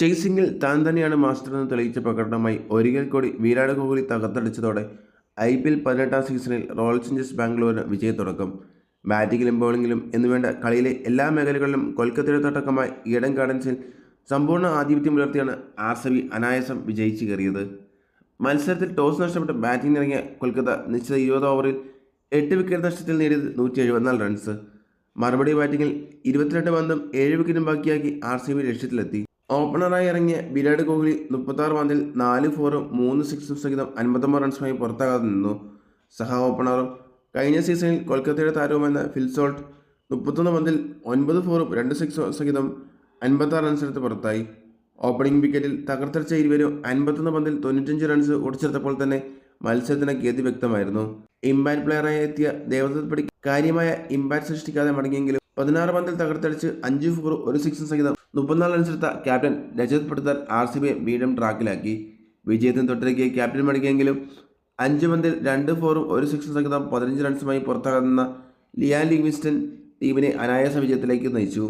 ചേസിംഗിൽ താൻ തന്നെയാണ് മാസ്റ്റർ എന്ന് തെളിയിച്ച പ്രകടനമായി ഒരിക്കൽ കൂടി വിരാട് കോഹ്ലി തകർത്തടിച്ചതോടെ ഐ പി എൽ പതിനെട്ടാം സീസണിൽ റോയൽ ചലഞ്ചേഴ്സ് ബാംഗ്ലൂരിന് വിജയത്തുടക്കം. ബാറ്റിങ്ങിലും ബോളിങ്ങിലും എന്നുവേണ്ട കളിയിലെ എല്ലാ മേഖലകളിലും കൊൽക്കത്തയുടെ തട്ടക്കമായി ഈഡൻ ഗാർഡൻസിൽ സമ്പൂർണ ആധിപത്യം പുലർത്തിയാണ് ആർ സി ബി അനായാസം വിജയിച്ചു കയറിയത്. മത്സരത്തിൽ ടോസ് നഷ്ടപ്പെട്ട് ബാറ്റിംഗ് ഇറങ്ങിയ കൊൽക്കത്ത നിശ്ചിത ഇരുപത് ഓവറിൽ എട്ട് വിക്കറ്റ് നഷ്ടത്തിൽ നേടിയത് നൂറ്റി എഴുപത്തിനാല് റൺസ്. മറുപടി ബാറ്റിങ്ങിൽ ഇരുപത്തിരണ്ട് പന്തും ഏഴ് വിക്കറ്റും ബാക്കിയാക്കി ആർ സി ബി ലക്ഷ്യത്തിലെത്തി. ഓപ്പണറായി ഇറങ്ങിയ വിരാട് കോഹ്ലി മുപ്പത്താറ് പന്തിൽ നാല് ഫോറും മൂന്ന് സിക്സും സഹിതം അൻപത്തൊമ്പത് റൺസുമായി പുറത്താകാതെ നിന്നു. സഹ ഓപ്പണറും കഴിഞ്ഞ സീസണിൽ കൊൽക്കത്തയുടെ താരവുമെന്ന ഫിൽസോൾട്ട് മുപ്പത്തൊന്ന് പന്തിൽ ഒൻപത് ഫോറും രണ്ട് സിക്സും സഹിതം അൻപത്താറ് റൺസെടുത്ത് പുറത്തായി. ഓപ്പണിംഗ് വിക്കറ്റിൽ തകർത്തടിച്ച ഇരുവരും അൻപത്തൊന്ന് പന്തിൽ തൊണ്ണൂറ്റഞ്ച് റൺസ് ഓടിച്ചെടുത്തപ്പോൾ തന്നെ മത്സരത്തിന് ഗതി വ്യക്തമായിരുന്നു. ഇമ്പാക്ട് പ്ലെയറായി എത്തിയ ദേവദത്ത് പടി കാര്യമായ ഇമ്പാക്ട് സൃഷ്ടിക്കാതെ മടങ്ങിയെങ്കിലും പതിനാറ് പന്തിൽ തകർത്തടിച്ച് അഞ്ച് ഫോർ ഒരു സിക്സും സഹിതം മുപ്പത്തിനാല് റൺസെടുത്ത captain Rajat Patidar R C ബിയെ വീണ്ടും ട്രാക്കിലാക്കി. വിജയത്തിന് തൊട്ടിലേക്ക് ക്യാപ്റ്റൻ മടങ്ങിയെങ്കിലും അഞ്ച് പന്തിൽ രണ്ട് ഫോറും ഒരു സിക്സും സഹിതം പതിനഞ്ച് റൺസുമായി പുറത്താകുന്ന ലിയാൻ ലിവിങ്സ്റ്റൺ ടീമിനെ അനായാസ വിജയത്തിലേക്ക് നയിച്ചു.